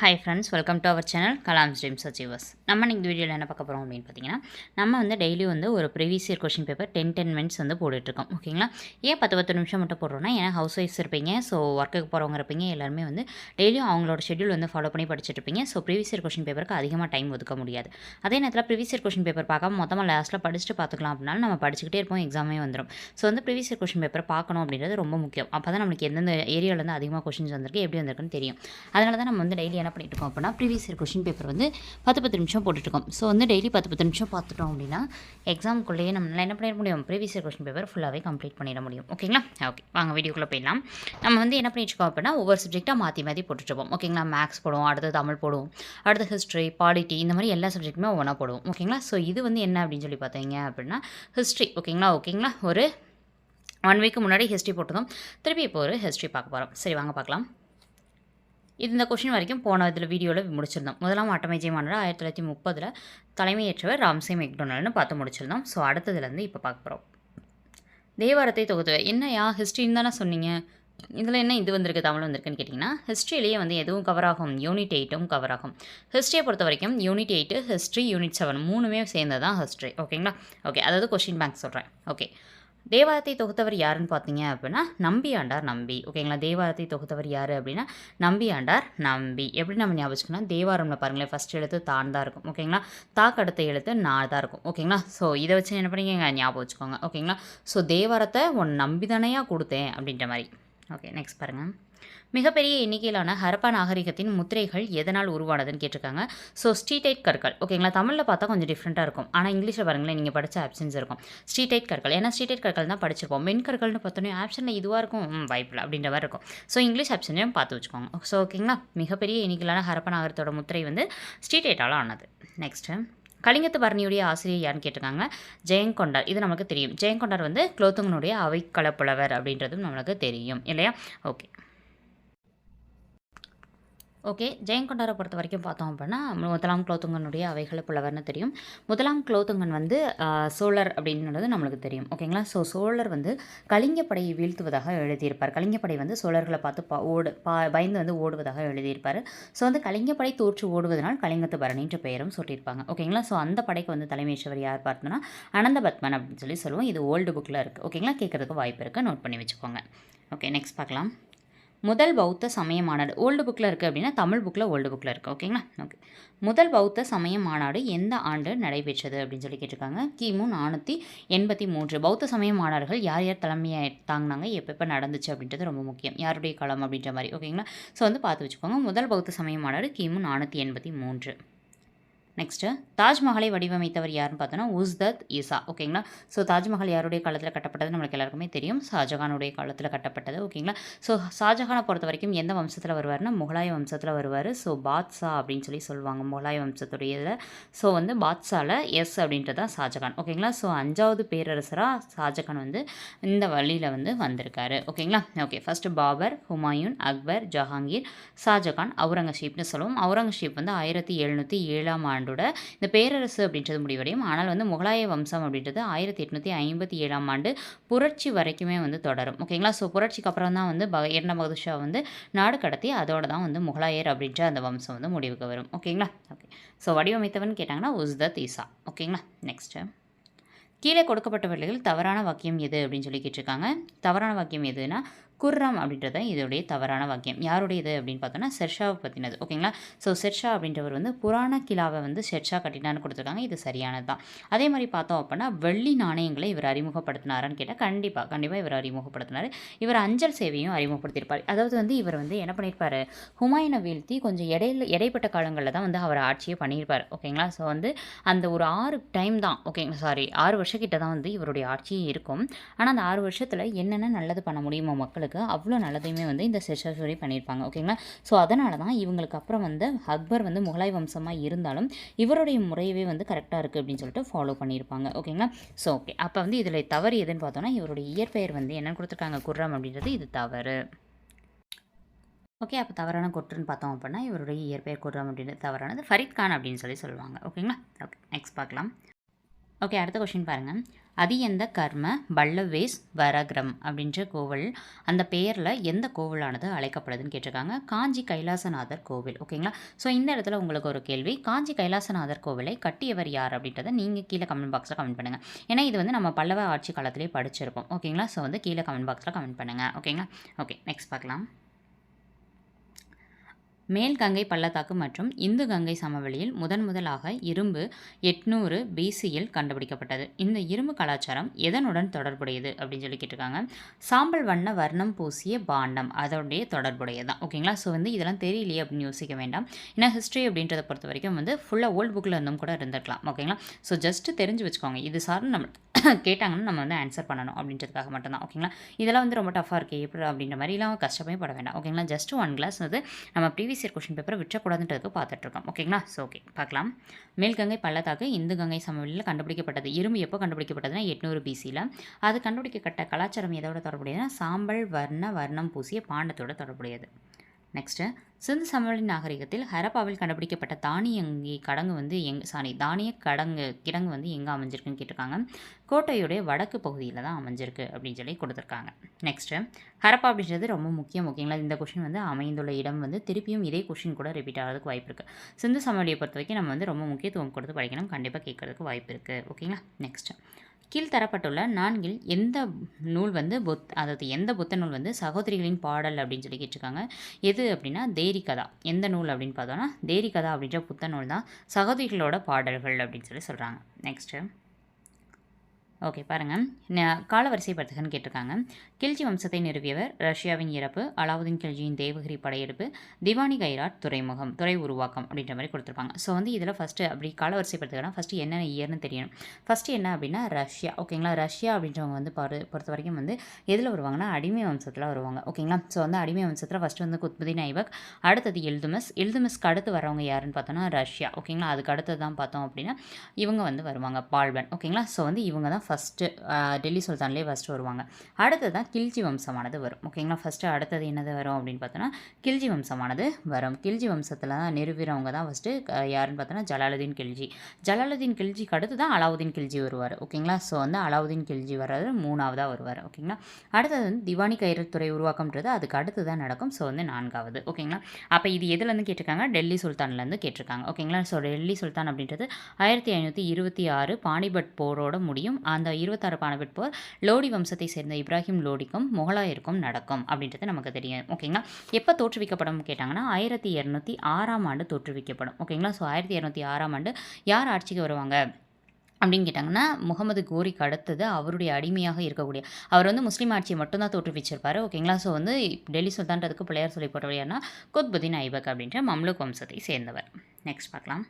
Hi friends welcome to our channel Kalam dreams achievers நம்ம இந்த வீடியோவில் என்ன பார்க்க போகிறோம் அப்படின்னு பார்த்தீங்கன்னா நம்ம வந்து டெய்லி வந்து ஒரு previous year question paper ten ten minutes வந்து போட்டுட்ருக்கோம் ஓகேங்களா? ஏன் பத்து பத்து நிமிஷம் மட்டும் போடுறோம்னா ஏன்னா ஹவுஸ் ஒய்ஃப்ஸ் இருப்பீங்க ஸோ ஒர்க்குக்கு போகிறவங்க இருப்பீங்க எல்லாருமே வந்து டெய்லியும் அவங்களோட ஷெடியூல் வந்து ஃபாலோ பண்ணி படிச்சுட்டு இருப்பீங்க ஸோ ப்ரீவியஸ் இயர் கொஷின் பேப்பருக்கு அதிகமாக டைம் ஒதுக்க முடியாது. அதே நேரத்தில் ப்ரீவியஸ் இயர் கொஷின் பேப்பர் பார்க்காம மொத்தமாக லாஸ்ட்டில் படிச்சுட்டு பார்த்துக்கலாம் அப்படின்னாலும் நம்ம படிச்சுக்கிட்டே இருப்போம் எக்ஸாமே வந்துடும் ஸோ வந்து ப்ரீவியஸ் இயர் கொஷின் பேப்பர் பார்க்கணும் அப்படின்றது ரொம்ப முக்கியம். அப்போ தான் நம்மளுக்கு எந்தெந்த ஏரியாவிலேருந்து அதிகமாக கொஷின்ஸ் வந்திருக்கு எப்படி வந்திருக்குன்னு தெரியும். அதனால தான் நம்ம வந்து டெய்லி என்ன பண்ணிட்டு இருக்கோம் அப்படின்னா ப்ரீவியஸ் இயர் கொஷின் பேப்பர் வந்து பத்து பத்து நிமிஷம் போட்டுட்ருக்கோம் ஸோ வந்து டெய்லி பத்து பத்து நிமிஷம் பார்த்துட்டோம் அப்படின்னா எக்ஸாமுக்குள்ளேயே நம்மளால் என்ன பண்ணிட முடியும்? ப்ரீவியஸ் இயர் கொஷின் பேப்பர் ஃபுல்லாகவே கம்ப்ளீட் பண்ணிட முடியும். ஓகேங்களா ஓகே வாங்க வீடியோக்குள்ளே போயிடலாம். நம்ம வந்து என்ன பண்ணிட்டுருக்கோம் அப்படின்னா ஒவ்வொரு சப்ஜெக்டாக மாற்றி மாற்றி போட்டுட்ருப்போம் ஓகேங்களா மேக்ஸ் போடுவோம் அடுத்து தமிழ் போடுவோம் அடுத்து ஹிஸ்ட்ரி பாலிட்டி இந்த மாதிரி எல்லா சப்ஜெக்ட்டுமே ஒவ்வொன்றா போடுவோம். ஓகேங்களா ஸோ இது வந்து என்ன அப்படின்னு சொல்லி பார்த்தீங்க அப்படின்னா ஹிஸ்ட்ரி ஓகேங்களா ஓகேங்களா ஒரு ஒன் வீக்கு முன்னாடி ஹிஸ்ட்ரி போட்டதும் திருப்பி இப்போ ஒரு ஹிஸ்ட்ரி பார்க்க போகிறோம் சரி வாங்க பார்க்கலாம். இது இந்த கொஷின் வரைக்கும் போன இதில் வீடியோவில் முடிச்சிருந்தோம். முதலாம் ஆட்டமேஜை மாநில ஆயிரத்தி தொள்ளாயிரத்தி முப்பதில் தலைமையேற்றவர் ராம்சே மெக்டொனால்னு பார்த்து முடிச்சிருந்தோம். ஸோ அடுத்ததுலேருந்து இப்போ பார்க்க போகிறோம் தேவாரத்தை தொகுத்து என்ன யா ஹிஸ்ட்ரின்னு தானே சொன்னீங்க. இதில் என்ன இது வந்திருக்கு தமிழ் வந்திருக்குன்னு கேட்டிங்கன்னா ஹிஸ்ட்ரியிலேயே வந்து எதுவும் கவர் ஆகும்? யூனிட் எயிட்டும் கவர் ஆகும். ஹிஸ்ட்ரியை பொறுத்த வரைக்கும் unit eight history unit seven மூணுமே சேர்ந்தது தான் ஹிஸ்ட்ரி ஓகேங்களா ஓகே அதாவது கொஷின் பேங்க் சொல்கிறேன் ஓகே தேவாரத்தை தொகுத்தவர் யாருன்னு பார்த்தீங்க அப்படின்னா நம்பி ஆண்டார் நம்பி. ஓகேங்களா தேவாரத்தை தொகுத்தவர் யார் அப்படின்னா நம்பி ஆண்டார் நம்பி. எப்படி நம்ம ஞாபகம் தேவாரம்ல பாருங்களேன் ஃபஸ்ட் எழுத்து தான் தான் இருக்கும். ஓகேங்களா தாக்கடுத்த எழுத்து நான் தான் இருக்கும். ஓகேங்களா ஸோ இதை வச்சு என்ன பண்ணிக்கங்க? ஞாபகம் வச்சுக்கோங்க. ஓகேங்களா ஸோ தேவாரத்தை உன் நம்பிதானையாக கொடுத்தேன் அப்படின்ற மாதிரி. ஓகே நெக்ஸ்ட் பாருங்கள் மிகப்பெரிய எண்ணிக்கையிலான ஹரப்பா நாகரிகத்தின் முத்திரைகள் எதனால் உருவானதுன்னு கேட்டிருக்காங்க. ஸோ ஸ்ட்ரீடைட் கற்கள். ஓகேங்களா தமிழில் பார்த்தா கொஞ்சம் டிஃப்ரெண்ட்டாக இருக்கும். ஆனால் இங்கிலீஷில் பாருங்களேன் நீங்கள் படித்த ஆப்ஷன்ஸ் இருக்கும். ஸ்ட்ரீடைட் கற்கள். ஏன்னா ஸ்ட்ரீடைட் கற்கள் தான் படிச்சிருப்போம். மென் கற்கள்னு பார்த்தோன்னே ஆப்ஷனில் இதுவாக இருக்கும்? வாய்ப்பில் அப்படின்ற மாதிரி இருக்கும். ஸோ இங்கிலீஷ் ஆப்ஷனையும் பார்த்து வச்சுக்கோங்க. ஸோ ஓகேங்களா மிகப்பெரிய எண்ணிக்கையிலான ஹரப்பா நாகரத்தோட முத்திரை வந்து ஸ்ட்ரீடைட்டால் ஆனது. நெக்ஸ்ட்டு கலிங்கத்து பரணியுடைய ஆசிரியர் யான்னு கேட்டிருக்காங்க? ஜெயங்கொண்டார். இது நமக்கு தெரியும். ஜெயங்கொண்டார் வந்து குலோத்துங்கனுடைய அவைக்களப்புலவர் அப்படின்றதும் நம்மளுக்கு தெரியும். இல்லையா? ஓகே. ஓகே ஜெயங்கொண்டாரை பொறுத்த வரைக்கும் பார்த்தோம் அப்படின்னா முதலாம் குலோத்துங்கனுடைய அவைகளை புலவர்னு தெரியும். முதலாம் குலோத்துங்கன் வந்து சோழர் அப்படின்றது நம்மளுக்கு தெரியும். ஓகேங்களா? ஸோ சோழர் வந்து கலிங்கப்படையை வீழ்த்துவதாக எழுதியிருப்பார். கலிங்கப்படை வந்து சோழர்களை பார்த்து பா ஓடு பா பயந்து வந்து ஓடுவதாக எழுதியிருப்பார். ஸோ வந்து கலிங்கப்படை தோற்று ஓடுவதனால் கலிங்கத்து பரணின்ற பெயரும் சொல்லியிருப்பாங்க ஓகேங்களா? ஸோ அந்த படைக்கு வந்து தலைமையேற்றவர் யார் பார்த்தோன்னா அனந்த பத்மன் அப்படின்னு சொல்லி சொல்லுவோம். இது ஓல்டு புக்கில் இருக்குது ஓகேங்களா? கேட்குறதுக்கு வாய்ப்பு இருக்குது நோட் பண்ணி வச்சுக்கோங்க. ஓகே நெக்ஸ்ட் பார்க்கலாம். முதல் பௌத்த சமய மாநாடு ஓல்டு புக்கில் இருக்குது அப்படின்னா தமிழ் புக்கில் ஓல்டு புக்கில் இருக்குது ஓகேங்களா ஓகே முதல் பௌத்த சமய மாநாடு எந்த ஆண்டு நடைபெற்றது அப்படின்னு சொல்லி கேட்டிருக்காங்க. கிமு நானூற்றி எண்பத்தி மூன்று. பௌத்த சமய மாநாடுகள் யார் யார் தலைமையை தாங்கினாங்க எப்போ எப்போ நடந்துச்சு அப்படின்றது ரொம்ப முக்கியம். யாருடைய காலம் அப்படின்ற மாதிரி. ஓகேங்களா ஸோ வந்து பார்த்து வச்சுக்கோங்க. முதல் பௌத்த சமய மாநாடு கிமு நானூற்றி எண்பத்தி மூன்று. நெக்ஸ்ட்டு தாஜ்மஹாலை வடிவமைத்தவர் யாருன்னு பார்த்தோன்னா உஸ்தத் ஈசா. ஓகேங்களா ஸோ தாஜ்மஹால் யாருடைய காலத்தில் கட்டப்பட்டது நம்மளுக்கு எல்லாருக்குமே தெரியும். ஷாஜஹானுடைய காலத்தில் கட்டப்பட்டது. ஓகேங்களா ஸோ ஷாஜஹானை பொறுத்த வரைக்கும் எந்த வம்சத்தில் வருவார்னா முகலாய வம்சத்தில் வருவார். ஸோ பாத்ஷா அப்படின்னு சொல்லி சொல்லுவாங்க முகலாய வம்சத்துடைய இதில் ஸோ வந்து பாத்ஷாவில் எஸ் அப்படின்றது தான் ஷாஜஹான் ஓகேங்களா ஸோ அஞ்சாவது பேரரசராக ஷாஜகான் வந்து இந்த வழியில் வந்து வந்திருக்காரு. ஓகேங்களா ஓகே ஃபஸ்ட்டு பாபர் ஹுமாயூன் அக்பர் ஜஹாங்கீர் ஷாஜகான் அவுரங்கசீப்னு சொல்லுவோம். அவுரங்கசீப் வந்து ஆயிரத்தி எழுநூற்றி ஏழாம் ஆண்டு ஆண்டோட இந்த பேரரசு அப்படின்றது முடிவடையும். ஆனால் வந்து முகலாய வம்சம் அப்படின்றது ஆயிரத்தி எட்நூற்றி ஐம்பத்தி ஏழாம் ஆண்டு புரட்சி வரைக்குமே வந்து தொடரும். ஓகேங்களா? ஸோ புரட்சிக்கு அப்புறம் தான் வந்து ப இரண்ட பகதூர் வந்து நாடு கடத்தி அதோட தான் வந்து முகலாயர் அப்படின்ற அந்த வம்சம் வந்து முடிவுக்கு வரும். ஓகேங்களா? ஓகே ஸோ வடிவமைத்தவன் கேட்டாங்கன்னா உஸ்தத் ஈசா. ஓகேங்களா? நெக்ஸ்ட்டு கீழே கொடுக்கப்பட்டவர்கள் தவறான வாக்கியம் எது அப்படின்னு சொல்லி கேட்டிருக்காங்க. தவறான வாக்கியம் எதுனா குர்ரம் அப்படின்றத இதோடைய தவறான வாக்கியம். யாருடையது அப்படின்னு பார்த்தோன்னா ஷெர்ஷாவை பற்றினது ஓகேங்களா? ஸோ ஷெர்ஷா அப்படின்றவர் வந்து புராண கிலாவை வந்து ஷெர்ஷா கட்டினான்னு கொடுத்துருக்காங்க. இது சரியானது தான். அதே மாதிரி பார்த்தோம் அப்படின்னா வெள்ளி நாணயங்களை இவர் அறிமுகப்படுத்தினாரான்னு கேட்டால் கண்டிப்பாக கண்டிப்பாக இவர் அறிமுகப்படுத்தினார். இவர் அஞ்சல் சேவையும் அறிமுகப்படுத்தியிருப்பார். அதாவது வந்து இவர் வந்து என்ன பண்ணியிருப்பார்? ஹுமாயினை வீழ்த்தி கொஞ்சம் இடையில இடைப்பட்ட காலங்களில் தான் வந்து அவர் ஆட்சியை பண்ணியிருப்பார். ஓகேங்களா? ஸோ வந்து அந்த ஒரு ஆறு டைம் தான். ஓகேங்களா சாரி ஆறு வருஷக்கிட்ட தான் வந்து இவருடைய ஆட்சியே இருக்கும். ஆனால் அந்த ஆறு வருஷத்தில் என்னென்ன நல்லது பண்ண முடியுமோ மக்களுக்கு இவங்களுக்கு அவ்வளோ நல்லதையுமே வந்து இந்த ஷெர்ஷாசூரி பண்ணியிருப்பாங்க ஓகேங்களா ஸோ அதனால தான் இவங்களுக்கு அப்புறம் வந்து அக்பர் வந்து முகலாய் வம்சமாக இருந்தாலும் இவருடைய முறையவே வந்து கரெக்டாக இருக்குது அப்படின்னு சொல்லிட்டு ஃபாலோ பண்ணியிருப்பாங்க ஓகேங்களா ஸோ ஓகே அப்போ வந்து இதில் தவறு எதுன்னு பார்த்தோன்னா இவருடைய இயற்பெயர் வந்து என்னென்னு கொடுத்துருக்காங்க? குர்ரம் அப்படின்றது இது தவறு. ஓகே அப்போ தவறான கொற்றுன்னு பார்த்தோம் அப்படின்னா இவருடைய இயற்பெயர் குற்றம் அப்படின்றது தவறானது. ஃபரித் கான் அப்படின்னு சொல்லி சொல்லுவாங்க. ஓகேங்களா ஓகே நெக்ஸ்ட் பார்க்கலாம். ஓகே அடுத்த கொஷின் பாருங்கள் அதியந்த கர்ம பல்லவேஸ் வரக்ரம் அப்படின்ற கோவில் அந்த பெயரில் எந்த கோவிலானது அழைக்கப்படுதுன்னு கேட்டிருக்காங்க. காஞ்சி கைலாசநாதர் கோவில் ஓகேங்களா? ஸோ இந்த இடத்துல உங்களுக்கு ஒரு கேள்வி. காஞ்சி கைலாசநாதர் கோவிலை கட்டியவர் யார் அப்படின்றத நீங்கள் கீழே கமெண்ட் பாக்ஸில் கமெண்ட் பண்ணுங்கள் ஏன்னா இது வந்து நம்ம பல்லவ ஆட்சி காலத்திலே படிச்சிருப்போம் ஓகேங்களா? ஸோ வந்து கீழே கமெண்ட் பாக்ஸில் கமெண்ட் பண்ணுங்கள் ஓகேங்களா? ஓகே நெக்ஸ்ட் பார்க்கலாம். மேல் கங்கை பள்ளத்தாக்கு மற்றும் இந்து கங்கை சமவெளியில் முதன் முதலாக இரும்பு எட்நூறு பிசியில் கண்டுபிடிக்கப்பட்டது. இந்த இரும்பு கலாச்சாரம் எதனுடன் தொடர்புடையது அப்படின்னு சொல்லி கேட்டிருக்காங்க. சாம்பல் வண்ண வர்ணம் பூசிய பாண்டம் அதோடைய தொடர்புடையது தான் ஓகேங்களா? ஸோ வந்து இதெல்லாம் தெரியலையே அப்படின்னு யோசிக்க வேண்டாம். ஏன்னா ஹிஸ்ட்ரி அப்படின்றத பொறுத்த வரைக்கும் வந்து ஃபுல்லாக ஓல்டு புக்கில் இருந்தும் கூட இருந்திருக்கலாம். ஓகேங்களா? ஸோ ஜஸ்ட்டு தெரிஞ்சு வச்சுக்கோங்க. இது சார்ந்து நம்ம கேட்டாங்கன்னா நம்ம வந்து ஆன்சர் பண்ணணும் அப்படின்றதுக்காக மட்டும்தான் ஓகேங்களா இதெல்லாம் வந்து ரொம்ப டஃபாக இருக்குது எப்படி அப்படின்ற மாதிரிலாம் கஷ்டமே பட வேண்டாம் ஓகேங்களா ஜஸ்ட் ஒன் கிளாஸ் வந்து நம்ம ப்ரீவியஸ் இயர் கொஷின் பேப்பரை விற்றக்கூடாதுன்றதுக்கு பார்த்துட்ருக்கோம் ஓகேங்களா ஸோ ஓகே பார்க்கலாம். மேல்கங்கை பள்ளத்தாக்கு இந்து கங்கை சமவெளியில் கண்டுபிடிக்கப்பட்டது. இரும்பு எப்போ கண்டுபிடிக்கப்பட்டதுன்னா எட்நூறு பிசியில் அது கண்டுபிடிக்கப்பட்ட கலாச்சாரம் எதோட தொடர்புடையதுன்னா சாம்பல் வர்ண வர்ணம் பூசிய பாண்டத்தோட தொடர்புடையது. நெக்ஸ்ட்டு சிந்து சமவெளி நாகரிகத்தில் ஹரப்பாவில் கண்டுபிடிக்கப்பட்ட தானியங்கி கடங்கு வந்து எங் சாரி தானிய கடங்கு கிடங்கு வந்து எங்கே அமைஞ்சிருக்குன்னு கேட்டிருக்காங்க. கோட்டையுடைய வடக்கு பகுதியில் தான் அமைஞ்சிருக்கு அப்படின்னு சொல்லி கொடுத்துருக்காங்க. நெக்ஸ்ட்டு ஹரப்பா அப்படின்றது ரொம்ப முக்கியம் ஓகேங்களா? இந்த கொஷின் வந்து அமைந்துள்ள இடம் வந்து திருப்பியும் இதே கொஷின் கூட ரிப்பீட் ஆகிறதுக்கு வாய்ப்பு இருக்குது சிந்து சமவெளியை பொறுத்த வரைக்கும் நம்ம வந்து ரொம்ப முக்கியத்துவம் கொடுத்து படிக்கணும் கண்டிப்பாக கேட்கறதுக்கு வாய்ப்பு இருக்குது ஓகேங்களா? நெக்ஸ்ட்டு கீழ்த்தரப்பட்டுள்ள நான்கில் எந்த நூல் வந்து புத் அதாவது எந்த புத்த நூல் வந்து சகோதரிகளின் பாடல் அப்படின்னு சொல்லி கேட்டிருக்காங்க. எது அப்படின்னா தேரி கதா எந்த நூல் அப்படின்னு பார்த்தோன்னா தேரி கதா அப்படின்ற புத்த நூல் தான் சகோதரிகளோட பாடல்கள் அப்படின்னு சொல்லி சொல்கிறாங்க நெக்ஸ்ட்டு ஓகே பாருங்கள் காலவரிசைப்படுத்துகன்னு கேட்டிருக்காங்க. கில்ஜி வம்சத்தை நிறுவியவர் ரஷ்யாவின் இறப்பு அலாவுதீன் கில்ஜியின் தேவகிரி படையெடுப்பு திவானி கைராட் துறைமுகம் துறை உருவாக்கம் அப்படின்ற மாதிரி கொடுத்துருப்பாங்க. ஸோ வந்து இதில் ஃபஸ்ட்டு அப்படி காலவரிசைப்படுத்துக்கணும் ஃபஸ்ட்டு என்ன இயர்னு தெரியணும். ஃபஸ்ட்டு என்ன அப்படின்னா ரஷ்யா ஓகேங்களா ரஷ்யா அப்படின்றவங்க வந்து பாரு பொறுத்த வரைக்கும் வந்து எதில் வருவாங்கன்னா அடிமை வம்சத்தில் வருவாங்க ஓகேங்களா ஸோ வந்து அடிமை வம்சத்தில் ஃபஸ்ட்டு வந்து குத்புதீன் ஐபக் அடுத்தது எல்துமஸ் எல்துமஸ்க்கு அடுத்து வரவங்க யாருன்னு பார்த்தோன்னா ரஷ்யா ஓகேங்களா அதுக்கு அடுத்தது தான் பார்த்தோம் அப்படின்னா இவங்க வந்து வருவாங்க பால்பன் ஓகேங்களா ஸோ வந்து இவங்க தான் ஃபஸ்ட்டு டெல்லி சுல்தான்லேயே ஃபஸ்ட்டு வருவாங்க. அடுத்தது தான் கில்ஜி வம்சமானது வரும். ஓகேங்களா ஃபஸ்ட்டு அடுத்தது என்னது வரும் அப்படின்னு பார்த்தோன்னா கில்ஜி வம்சமானது வரும். கில்ஜி வம்சத்தில் தான் நிறுவிறவங்க தான் ஃபஸ்ட்டு யாருன்னு பார்த்தோன்னா ஜலாலுதீன் கில்ஜி. ஜலாலுதீன் கில்ஜிக்கு அடுத்து தான் அலாவுதீன் கில்ஜி வருவார். ஓகேங்களா ஸோ வந்து அலாவுதீன் கில்ஜி வர்றது மூணாவதாக வருவார். ஓகேங்களா அடுத்தது வந்து திவானி கைரத்துறை உருவாக்கம்ன்றது அதுக்கு அடுத்து தான் நடக்கும். ஸோ வந்து நான்காவது. ஓகேங்களா அப்போ இது எதுலேருந்து கேட்டிருக்காங்க? டெல்லி சுல்தான்லேருந்து கேட்டிருக்காங்க. ஓகேங்களா ஸோ டெல்லி சுல்தான் அப்படின்றது ஆயிரத்தி ஐநூற்றி இருபத்தி ஆறு பானிபட் போரோட முடியும். அந்த இருபத்தாறு பானிபட் போர் லோடி வம்சத்தை சேர்ந்த இப்ராஹிம் லோடி லோடிக்கும் முகலாயருக்கும் நடக்கும் அப்படின்றது நமக்கு தெரியும். ஓகேங்களா? எப்போ தோற்றுவிக்கப்படும் கேட்டாங்கன்னா ஆயிரத்தி இரநூத்தி ஆறாம் ஆண்டு தோற்றுவிக்கப்படும். ஓகேங்களா? ஸோ ஆயிரத்தி இரநூத்தி ஆறாம் ஆண்டு யார் ஆட்சிக்கு வருவாங்க? அப்படின்னு கேட்டாங்கன்னா முகமது கோரிக்கு அடுத்தது அவருடைய அடிமையாக இருக்கக்கூடிய அவர் வந்து முஸ்லீம் ஆட்சியை மட்டும்தான் தோற்றுவிச்சிருப்பார். ஓகேங்களா? ஸோ வந்து டெல்லி சுல்தான்றதுக்கு பிள்ளையார் சொல்லி போட்டவர் யாருன்னா குத்புதீன் ஐபக் அப்படின்ற மம்லுக் வம்சத்தை சேர்ந்தவர். நெக்ஸ்ட் பார்க்கலாம்.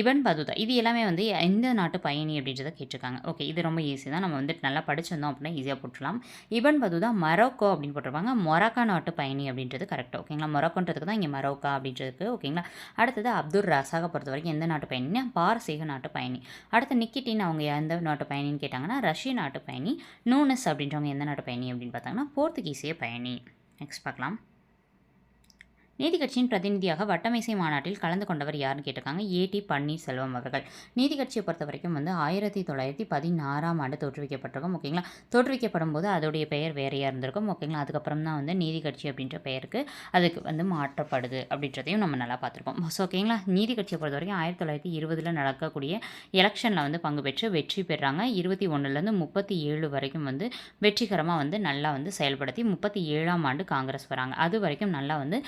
இவன் பதுதா. இது எல்லாமே வந்து எந்த நாட்டு பயணி அப்படின்றத கேட்டிருக்காங்க. ஓகே இது ரொம்ப ஈஸி தான். நம்ம வந்துட்டு நல்லா படிச்சிருந்தோம் அப்படின்னா ஈஸியாக போட்டுடலாம். இவன் பதுதா மொரோக்கோ அப்படின்னு போட்டிருப்பாங்க. மொராக்கா நாட்டு பயணி அப்படின்றது கரெக்டாக ஓகேங்களா மொரோக்கோன்றதுக்கு தான் இங்கே மரோக்கா அப்படின்றதுக்கு ஓகேங்களா அடுத்தது அப்துல் ரசாக பொறுத்த வரைக்கும் எந்த நாட்டு பயணினா பாரசீக நாட்டு பயணி. அடுத்து நிக்கிட்டின் அவங்க எந்த நாட்டு பயணின்னு கேட்டாங்கன்னா ரஷ்ய நாட்டு பயணி. நூனஸ் அப்படின்றவங்க எந்த நாட்டு பயணி அப்படின்னு பார்த்தாங்கன்னா போர்த்துகீசிய பயணி. நெக்ஸ்ட் பார்க்கலாம். நீதி கட்சியின் பிரதிநிதியாக வட்டமேசை மாநாட்டில் கலந்து கொண்டவர் யாருன்னு கேட்டிருக்காங்க? ஏடி பன்னீர்செல்வம் அவர்கள். நீதி கட்சியை பொறுத்த வரைக்கும் வந்து ஆயிரத்தி தொள்ளாயிரத்தி பதினாறாம் ஆண்டு தோற்றுவிக்கப்பட்டிருக்கும் ஓகேங்களா? தோற்றுவிக்கப்படும் போது அதோடைய பெயர் வேறையாக இருந்திருக்கும் ஓகேங்களா? அதுக்கப்புறம் தான் வந்து நீதி கட்சி அப்படின்ற பெயருக்கு அதுக்கு வந்து மாற்றப்படுது அப்படின்றதையும் நம்ம நல்லா பார்த்துருப்போம். ஸோ ஓகேங்களா? நீதி கட்சியை பொறுத்த வரைக்கும் ஆயிரத்தி தொள்ளாயிரத்தி இருபதில் நடக்கக்கூடிய எலெக்ஷனில் வந்து பங்கு பெற்று வெற்றி பெறாங்க. இருபத்தி ஒன்றுலேருந்து முப்பத்தி ஏழு வரைக்கும் வந்து வெற்றிகரமாக வந்து நல்லா வந்து செயல்படுத்தி முப்பத்தி ஏழாம் ஆண்டு காங்கிரஸ் வராங்க. அது வரைக்கும் நல்லா வந்து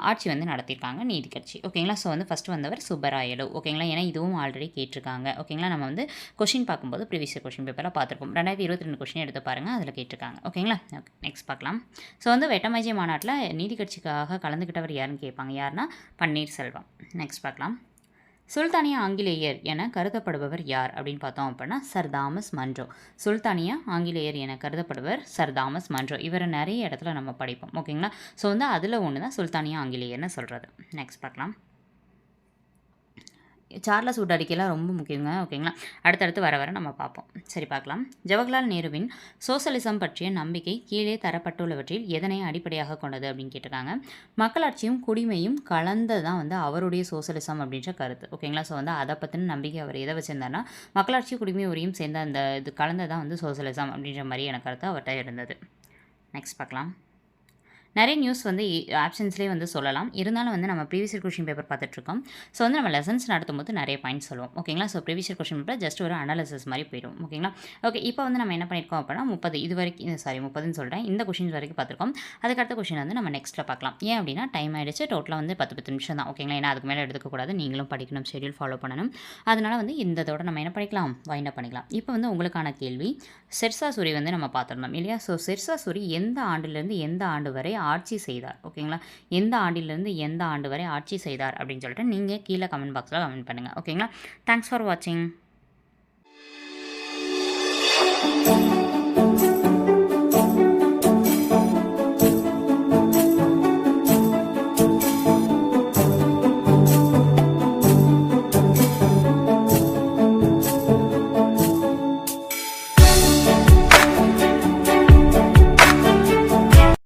ஆட்சி வந்து நடத்தியிருக்காங்க நீதி கட்சி. ஓகேங்களா? ஸோ வந்து ஃபஸ்ட்டு வந்தவர் சுப்பராயலு. ஓகேங்களா? ஏன்னா இதுவும் ஆல்ரெடி கேட்டிருக்காங்க. ஓகேங்களா? நம்ம வந்து கொஷின் பார்க்கும்போது ப்ரீவியஸ் கொஷின் பேப்பராக பார்த்துருப்போம். ரெண்டாயிரத்தி இருபத்தி ரெண்டு கொஷின் எடுத்து பாருங்கள் அதில் கேட்டிருக்காங்க. ஓகேங்களா? ஓகே நெக்ஸ்ட் பார்க்கலாம். ஸோ வந்து வெட்டமஜி மாநாட்டில் நீதி கட்சிக்காக கலந்துக்கிட்டவர் யாருன்னு கேட்பாங்க. யாருன்னா? பன்னீர்செல்வம். நெக்ஸ்ட் பார்க்கலாம். சுல்தானியா ஆங்கிலேயர் என கருதப்படுபவர் யார் அப்படின்னு பார்த்தோம் அப்படின்னா சர் தாமஸ் மன்றோ. சுல்தானியா ஆங்கிலேயர் என கருதப்படுவர் சர் தாமஸ் மன்றோ. இவரை நிறைய இடத்துல நம்ம படிப்போம். ஓகேங்களா? ஸோ வந்து அதில் ஒன்று தான் சுல்தானியா ஆங்கிலேயர்னு சொல்கிறது நெக்ஸ்ட் பார்க்கலாம். சார்லஸ் வுட் அடிக்கலாம் ரொம்ப முக்கியங்க ஓகேங்களா? அடுத்தடுத்து வர வர நம்ம பார்ப்போம். சரி பார்க்கலாம். ஜவஹர்லால் நேருவின் சோசலிசம் பற்றிய நம்பிக்கை கீழே தரப்பட்டுள்ளவற்றில் எதனை அடிப்படையாக கொண்டது அப்படின்னு கேட்டிருக்காங்க. மக்களாட்சியும் குடிமையும் கலந்தது தான் வந்து அவருடைய சோசலிசம் அப்படின்ற கருத்து ஓகேங்களா? ஸோ வந்து அதை பற்றின நம்பிக்கை அவர் எதை வச்சுருந்தாருன்னா மக்களாட்சி குடிமை உரியும் சேர்ந்த அந்த இது கலந்ததான் வந்து சோசலிசம் அப்படின்ற மாதிரியான கருத்து அவர்கிட்ட இருந்தது. நெக்ஸ்ட் பார்க்கலாம். நிறைய நியூஸ் வந்து ஆப்ஷன்ஸ்லேயே வந்து சொல்லலாம். இருந்தாலும் வந்து நம்ம ப்ரீவியஸ் கொஷின் பேப்பர் பார்த்துட்ருக்கோம். ஸோ வந்து நம்ம லெசன்ஸ் நடத்தும் போது நிறைய பாயிண்ட்ஸ் சொல்லுவோம். ஓகேங்களா so previous question paper just ஒரு அனாலிசிஸ் மாதிரி போயிடும். ஓகேங்களா ஓகே இப்போ வந்து நம்ம என்ன பண்ணியிருக்கோம் அப்படின்னா முப்பது இது வரைக்கும் சாரி முப்பதுன்னு சொல்கிறேன் இந்த கொஷின்ஸ் வரைக்கும் பார்த்துருக்கோம். அதுக்கடுத்த கொஷின் வந்து நம்ம நெக்ஸ்ட்டில் பார்க்கலாம். ஏன் அப்படின்னா டைம் ஆகிடுச்சு டோட்டலாக வந்து பத்து பத்து நிமிஷம் தான். ஓகேங்களா ஏன்னா அதுக்கு மேலே எடுத்துக்கக்கூடாது நீங்களும் படிக்கணும். ஷெடியூல் ஃபாலோ பண்ணணும். அதனால் வந்து இந்த இதோட நம்ம என்ன பண்ணிக்கலாம்? வைண்ட் அப் பண்ணிக்கலாம். இப்போ வந்து உங்களுக்கான கேள்வி சிர்சா சூரி வந்து நம்ம பார்த்துருந்தோம் இல்லையா? ஸோ சிர்சா சூரி எந்த ஆண்டுலேருந்து எந்த ஆண்டு வரை ஆட்சி செய்தார் ஓகேங்களா எந்த ஆண்டிலிருந்து எந்த ஆண்டு வரை ஆட்சி செய்தார் அப்படின்னு சொல்லிட்டு நீங்கள் கீழே கமெண்ட் பாக்ஸில் கமெண்ட் பண்ணுங்கள் ஓகேங்களா தேங்க்ஸ் ஃபார் வாட்சிங்